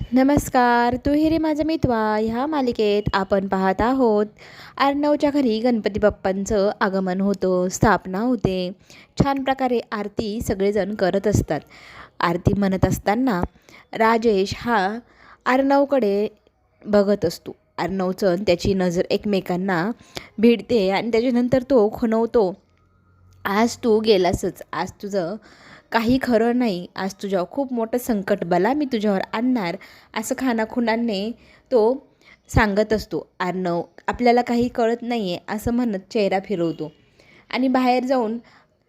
नमस्कार तुहिरे माझा मितवा. ह्या मालिकेत आपण पाहत आहोत अर्णवच्या घरी गणपती बाप्पांचं आगमन होतं स्थापना होते. छान प्रकारे आरती सगळेजण करत असतात. आरती म्हणत असताना राजेश हा अर्णवकडे बघत असतो. अर्णवचं आणि त्याची नजर एकमेकांना भिडते आणि त्याच्यानंतर तो खुणवतो. आज तू गेलासच. आज तुझं काही खरं नाही. आज तुझ्यावर खूप मोठं संकट बला मी तुझ्यावर आणणार असं खानाखुणांनी तो सांगत असतो. अर्णव आपल्याला काही कळत नाही आहे असं म्हणत चेहरा फिरवतो. आणि बाहेर जाऊन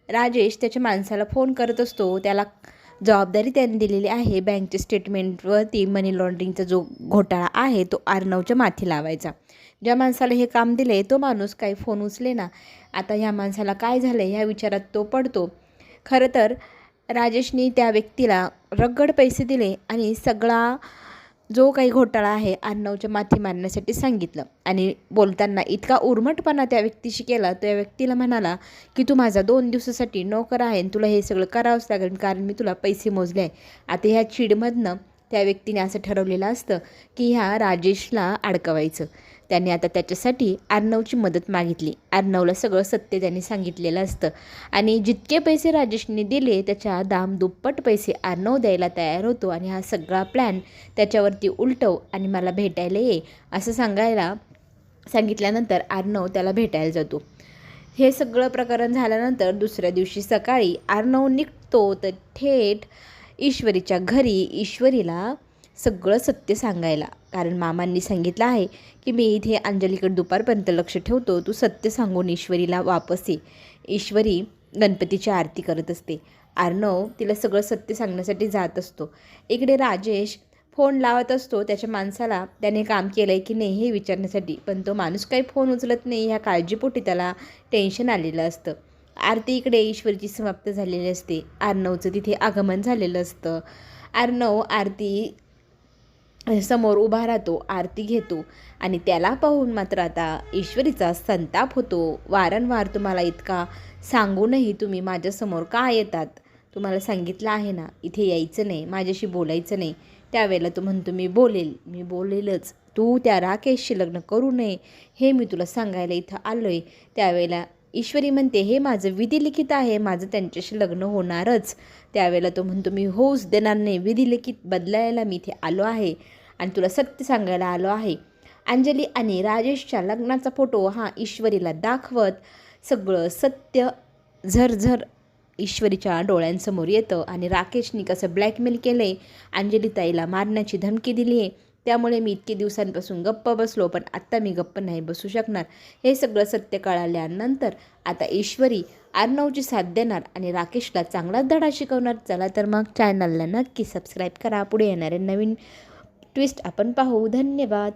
राजेश त्याच्या माणसाला फोन करत असतो. त्याला जबाबदारी त्यांनी दिलेली आहे. बँकच्या स्टेटमेंटवरती मनी लॉन्ड्रिंगचा जो घोटाळा आहे तो आर्नवच्या माथी लावायचा. ज्या माणसाला हे काम दिले तो माणूस काही फोन उचले ना आता ह्या माणसाला काय झालं ह्या विचारात तो पडतो. खरं तर राजेशनी त्या व्यक्तीला रगड पैसे दिले आणि सगळा जो काही घोटाळा आहे अर्णवच्या माथी मारण्यासाठी सांगितलं. आणि बोलताना इतका उर्मटपणा त्या व्यक्तीशी केला त्या व्यक्तीला म्हणाला की तू माझा दोन दिवसासाठी नोकर आहे आणि तुला हे सगळं करावंच लागेल कारण मी तुला पैसे मोजले आहे. आता ह्या चिडमधनं त्या व्यक्तीने असं ठरवलेलं असतं की ह्या राजेशला अडकवायचं. त्याने आता त्याच्यासाठी अर्णवची मदत मागितली. अर्णवला सगळं सत्य त्यांनी सांगितलेलं असतं. आणि जितके पैसे राजेशने दिले त्याच्या दाम दुप्पट पैसे अर्णव द्यायला तयार होतो आणि हा सगळा प्लॅन त्याच्यावरती उलटव आणि मला भेटायला ये असं सांगायला सांगितल्यानंतर अर्णव त्याला भेटायला जातो. हे सगळं प्रकरण झाल्यानंतर दुसऱ्या दिवशी सकाळी अर्णव निघतो तर थेट ईश्वरीच्या घरी ईश्वरीला सगळं सत्य सांगायला. कारण मामांनी सांगितलं आहे की मी इथे अंजलीकडे दुपारपर्यंत लक्ष ठेवतो. तू सत्य सांगून ईश्वरीला वापस ये. ईश्वरी गणपतीची आरती करत असते. अर्णव तिला सगळं सत्य सांगण्यासाठी जात असतो. इकडे राजेश फोन लावत असतो. त्याच्या माणसाला त्याने काम केलं आहे की नाही हे विचारण्यासाठी. पण तो माणूस काही फोन उचलत नाही. ह्या काळजीपोटी त्याला टेन्शन आलेलं असतं. आरती इकडे ईश्वरीची समाप्त झालेली असते. आर्णवचं तिथे आगमन झालेलं असतं. आर्णव आरती समोर उभा राहतो आरती घेतो आणि त्याला पाहून मात्र आता ईश्वरीचा संताप होतो. वारंवार तुम्हाला इतका सांगूनही तुम्ही माझ्यासमोर का येतात? तुम्हाला सांगितलं आहे ना इथे यायचं नाही माझ्याशी बोलायचं नाही. त्यावेळेला तो म्हणतो मी बोलेल मी बोलेलच. तू त्या राकेशशी लग्न करू नये हे मी तुला सांगायला इथं आलो आहे त्यावेळेला ईश्वरी म्हणते हे माझं विधिलिखित आहे माझं त्यांच्याशी लग्न होणारच. त्यावेळेला तो म्हणतो मी होऊच देणार नाही विधिलिखित बदलायला मी इथे आलो आहे आणि तुला सत्य सांगायला आलो आहे. अंजली आणि राजेशच्या लग्नाचा फोटो हा ईश्वरीला दाखवत सगळं सत्य झरझर ईश्वरीच्या डोळ्यांसमोर येतं आणि राकेशनी कसं ब्लॅकमेल केलं आहे अंजली ताईला मारण्याची धमकी दिली आहे त्यामुळे मी इतके दिवसांपासून गप्प बसलो पण आत्ता मी गप्प नाही बसू शकणार. हे सगळं सत्य कळाल्यानंतर आता ईश्वरी आर्णवची साथ देणार आणि राकेशला चांगलाच धडा शिकवणार. चला तर मग चॅनलला नक्की सबस्क्राईब करा. पुढे येणारे नवीन ट्विस्ट आपण पाहू. धन्यवाद.